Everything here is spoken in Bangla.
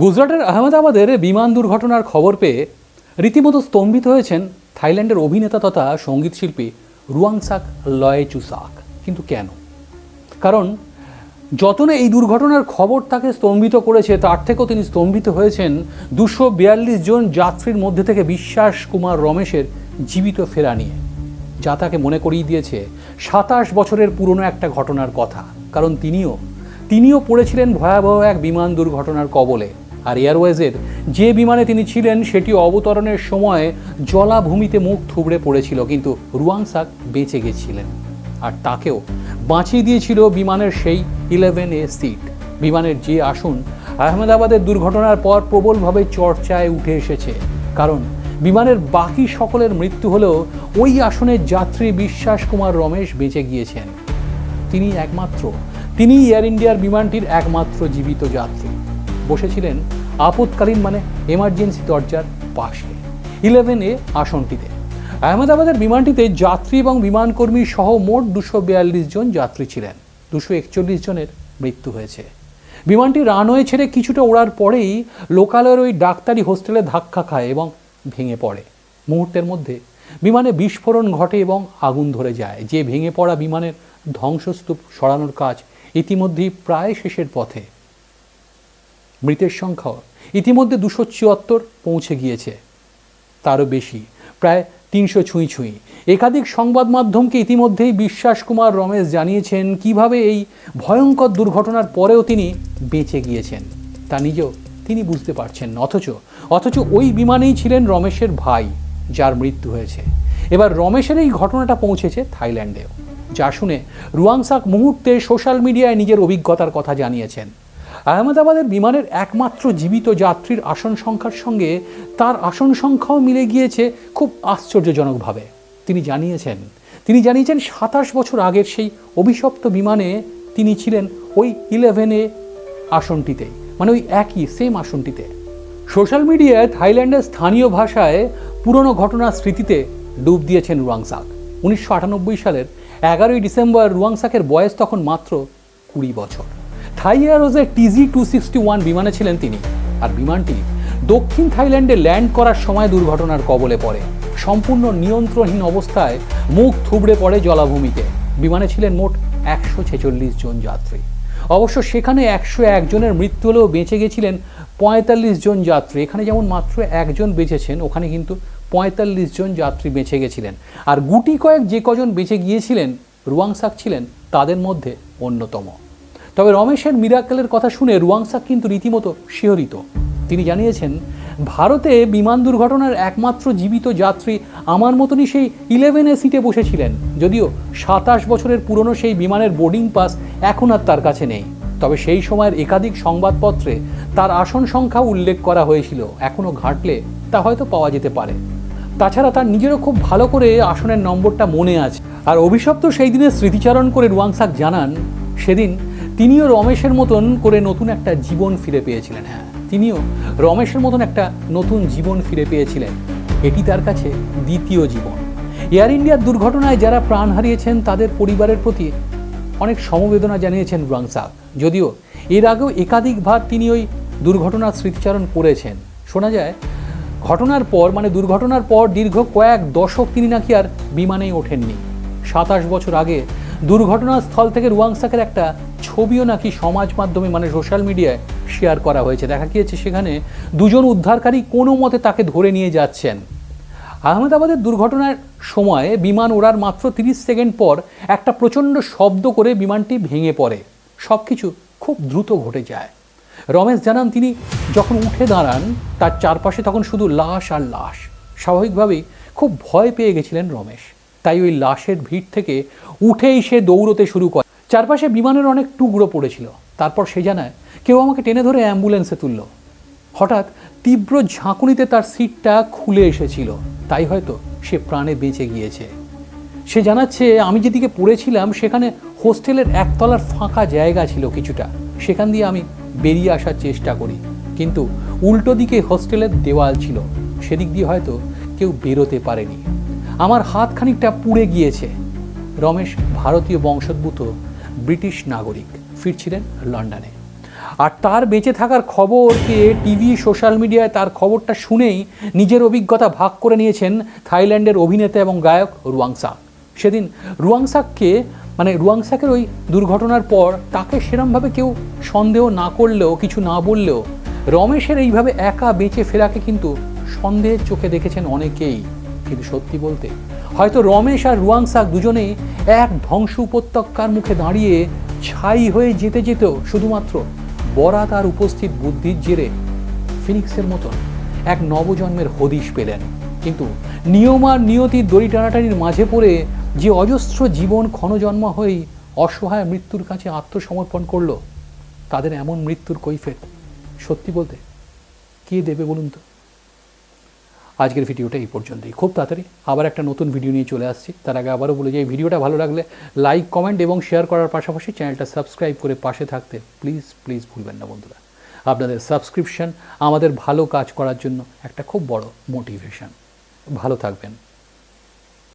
গুজরাটের আহমেদাবাদের বিমান দুর্ঘটনার খবর পেয়ে রীতিমতো স্তম্ভিত হয়েছেন থাইল্যান্ডের অভিনেতা তথা সংগীত শিল্পী রুয়াংসাক লয়ে চুসাক কিন্তু কেন? কারণ যত না এই দুর্ঘটনার খবর তাকে স্তম্ভিত করেছে, তার থেকেও তিনি স্তম্ভিত হয়েছেন দুশো বিয়াল্লিশ জন যাত্রীর মধ্যে থেকে বিশ্বাস কুমার রমেশের জীবিত ফেরা নিয়ে। যা তাকে মনে করিয়ে দিয়েছে সাতাশ বছরের পুরনো একটা ঘটনার কথা। কারণ তিনিও তিনিও পড়েছিলেন ভয়াবহ এক বিমান দুর্ঘটনার কবলে। আর এয়ারওয়েজের যে বিমানে তিনি ছিলেন, সেটি অবতরণের সময় জলাভূমিতে মুখ থুবড়ে পড়েছিল, কিন্তু রুয়াংসাক বেঁচে গেছিলেন। আর তাকেও বাঁচিয়ে দিয়েছিল বিমানের সেই ইলেভেন এ সিট বিমানের যে আসন আহমেদাবাদের দুর্ঘটনার পর প্রবলভাবে চর্চায় উঠে এসেছে, কারণ বিমানের বাকি সকলের মৃত্যু হলেও ওই আসনের যাত্রী বিশ্বাস কুমার রমেশ বেঁচে গিয়েছেন। তিনি একমাত্র তিনি এয়ার ইন্ডিয়ার বিমানটির একমাত্র জীবিত যাত্রী। বসেছিলেন আপৎকালীন মানে এমার্জেন্সি দরজার পাশে। ইলেভেন এ আসনটিতে। আহমেদাবাদের বিমানটিতে যাত্রী এবং বিমানকর্মী সহ মোট দুশো বিয়াল্লিশ জন যাত্রী ছিলেন। দুশো একচল্লিশ জনের মৃত্যু হয়েছে। বিমানটি রানওয়ে ছেড়ে কিছুটা ওড়ার পরেই লোকালয়ের ওই ডাক্তারি হোস্টেলে ধাক্কা খায় এবং ভেঙে পড়ে। মুহূর্তের মধ্যে বিমানে বিস্ফোরণ ঘটে এবং আগুন ধরে যায়। যে ভেঙে পড়া বিমানের ধ্বংসস্তূপ সরানোর কাজ ইতিমধ্যেই প্রায় শেষের পথে। মৃতের সংখ্যাও ইতিমধ্যে দুশো চুয়াত্তর পৌঁছে গিয়েছে। তারও বেশি, প্রায় তিনশো ছুঁই ছুঁই। একাধিক সংবাদ মাধ্যমকে ইতিমধ্যেই বিশ্বাস কুমার রমেশ জানিয়েছেন কীভাবে এই ভয়ঙ্কর দুর্ঘটনার পরেও তিনি বেঁচে গিয়েছেন। তা নিজেও তিনি বুঝতে পারছেন অথচ অথচ ওই বিমানেই ছিলেন রমেশের ভাই, যার মৃত্যু হয়েছে। এবার রমেশের এই ঘটনাটা পৌঁছেছে থাইল্যান্ডেও। যা শুনে রুয়াংসাক মুহূর্তে সোশ্যাল মিডিয়ায় নিজের অভিজ্ঞতার কথা জানিয়েছেন। আহমেদাবাদের বিমানের একমাত্র জীবিত যাত্রীর আসন সংখ্যার সঙ্গে তার আসন সংখ্যাও মিলে গিয়েছে খুব আশ্চর্যজনকভাবে। তিনি জানিয়েছেন তিনি জানিয়েছেন সাতাশ বছর আগের সেই অভিশপ্ত বিমানে তিনি ছিলেন ওই ইলেভেনে আসনটিতেই মানে ওই একই, সেম আসনটিতে। সোশ্যাল মিডিয়ায় থাইল্যান্ডের স্থানীয় ভাষায় পুরনো ঘটনার স্মৃতিতে ডুব দিয়েছেন রুয়াংসাক। উনিশশো আটানব্বই সালের এগারোই ডিসেম্বর রুয়াংসাকের বয়স তখন মাত্র কুড়ি বছর। থাই এয়ারোজের টিজি টু সিক্সটি ওয়ান বিমানে ছিলেন তিনি, আর বিমানটি দক্ষিণ থাইল্যান্ডে ল্যান্ড করার সময় দুর্ঘটনার কবলে পড়ে। সম্পূর্ণ নিয়ন্ত্রণহীন অবস্থায় মুখ থুবড়ে পড়ে জলাভূমিতে। বিমানে ছিলেন মোট একশো ছেচল্লিশ জন যাত্রী। অবশ্য সেখানে একশো একজনের মৃত্যু হলেও বেঁচে গেছিলেন পঁয়তাল্লিশ জন যাত্রী। এখানে যেমন মাত্র একজন বেঁচেছেন, ওখানে কিন্তু পঁয়তাল্লিশ জন যাত্রী বেঁচে গেছিলেন। আর গুটি কয়েক যে কজন বেঁচে গিয়েছিলেন, রুয়াংসাক ছিলেন, তাদের মধ্যে অন্যতম। তবে রমেশের মিরাকেলের কথা শুনে রুয়াংসাক কিন্তু রীতিমতো শিহরিত। তিনি জানিয়েছেন, ভারতে বিমান দুর্ঘটনার একমাত্র জীবিত যাত্রী আমার মতনই সেই ইলেভেনে সিটে বসেছিলেন। যদিও সাতাশ বছরের পুরনো সেই বিমানের বোর্ডিং পাস এখন আর তার কাছে নেই। তবে সেই সময়ের একাধিক সংবাদপত্রে তার আসন সংখ্যা উল্লেখ করা হয়েছিল। এখনও ঘাঁটলে তা হয়তো পাওয়া যেতে পারে। তাছাড়া তার নিজেরও খুব ভালো করে আসনের নম্বরটা মনে আছে। আর অভিশপ্ত সেই দিনের স্মৃতিচারণ করে রুয়াংসাক জানান, সেদিন তিনিও রমেশের মতন করে নতুন একটা জীবন ফিরে পেয়েছিলেন হ্যাঁ। তিনিও রমেশের মতন একটা নতুন জীবন ফিরে পেয়েছিলেন। এটি তার কাছে দ্বিতীয় জীবন। এয়ার ইন্ডিয়ার দুর্ঘটনায় যারা প্রাণ হারিয়েছেন, তাদের পরিবারের প্রতি অনেক সমবেদনা জানিয়েছেন রুয়াংসাক যদিও এর আগেও একাধিকবার তিনি ওই দুর্ঘটনার স্মৃতিচারণ করেছেন। শোনা যায়, ঘটনার পর মানে দুর্ঘটনার পর দীর্ঘ কয়েক দশক তিনি নাকি আর বিমানেই ওঠেননি। সাতাশ বছর আগে দুর্ঘটনার স্থল থেকে রুয়াংসাকের একটা ছবিও নাকি সমাজ মাধ্যমে মানে সোশ্যাল মিডিয়ায় শেয়ার করা হয়েছে। দেখা গিয়েছে সেখানে দুজন উদ্ধারকারী কোনো মতে তাকে ধরে নিয়ে যাচ্ছেন। আহমেদাবাদের দুর্ঘটনার সময় বিমান ওড়ার মাত্র তিরিশ সেকেন্ড পর একটা প্রচণ্ড শব্দ করে বিমানটি ভেঙে পড়ে। সব কিছু খুব দ্রুত ঘটে যায়। রমেশ জানান, তিনি যখন উঠে দাঁড়ান, তার চারপাশে তখন শুধু লাশ আর লাশ। স্বাভাবিকভাবেই খুব ভয় পেয়ে গেছিলেন রমেশ। তাই ওই লাশের ভিড় থেকে উঠেই সে দৌড়তে শুরু করে। চারপাশে বিমানের অনেক টুকরো পড়েছিল। তারপর সে জানায়, কেউ আমাকে টেনে ধরে অ্যাম্বুলেন্সে তুলল। হঠাৎ তীব্র ঝাঁকুনিতে তার সিটটা খুলে এসেছিল। তাই হয়তো সে প্রাণে বেঁচে গিয়েছে। সে জানাচ্ছে, আমি যেদিকে পড়েছিলাম, সেখানে হোস্টেলের একতলার ফাঁকা জায়গা ছিল কিছুটা। সেখান দিয়ে আমি বেরিয়ে আসার চেষ্টা করি। কিন্তু উল্টো দিকে হোস্টেলের দেওয়াল ছিল। সেদিক দিয়ে হয়তো কেউ বেরোতে পারেনি। আমার হাত খানিকটা পুড়ে গিয়েছে। রমেশ ভারতীয় বংশোদ্ভূত ব্রিটিশ নাগরিক ফিরছিলেন লন্ডনে। আর তার বেঁচে থাকার খবরকে টিভি, সোশ্যাল মিডিয়ায় তার খবরটা শুনেই নিজের অভিজ্ঞতা ভাগ করে নিয়েছেন থাইল্যান্ডের অভিনেতা এবং গায়ক রুয়াংসাক সেদিন রুয়াংসাককে মানে রুয়াংসাকের ওই দুর্ঘটনার পর তাকে সেরমভাবে কেউ সন্দেহ না করলেও, কিছু না বললেও রমেশের এইভাবে একা বেঁচে ফেরাকে কিন্তু সন্দেহের চোখে দেখেছেন অনেকেই। কিন্তু সত্যি বলতে হয়তো রমেশ আর রুয়াংসাক দুজনেই এক ধ্বংস উপত্যকার মুখে দাঁড়িয়ে ছাই হয়ে যেতে যেতেও শুধুমাত্র বরাত আর উপস্থিত বুদ্ধির জেরে ফিনিক্সের মতন এক নবজন্মের হদিশ পেলেন। কিন্তু নিয়ম আর নিয়তির দড়ি টানাটানির মাঝে পড়ে যে অজস্র জীবন ক্ষণজন্মা হয়েই অসহায় মৃত্যুর কাছে আত্মসমর্পণ করল, তাদের এমন মৃত্যুর কৈফেত সত্যি বলতে কে দেবে বলুন তো? আজকের ভিডিওটা এই পর্যন্তই। খুব তাড়াতাড়ি আবার একটা নতুন ভিডিও নিয়ে চলে আসছি। তার আগে আবারও বলে যে এই ভিডিওটা ভালো লাগলে লাইক কমেন্ট এবং শেয়ার করার পাশাপাশি চ্যানেলটা সাবস্ক্রাইব করে পাশে থাকতে প্লিজ প্লিজ ভুলবেন না বন্ধুরা। আপনাদের সাবস্ক্রিপশন আমাদের ভালো কাজ করার জন্য একটা খুব বড় মোটিভেশন ভালো থাকবেন।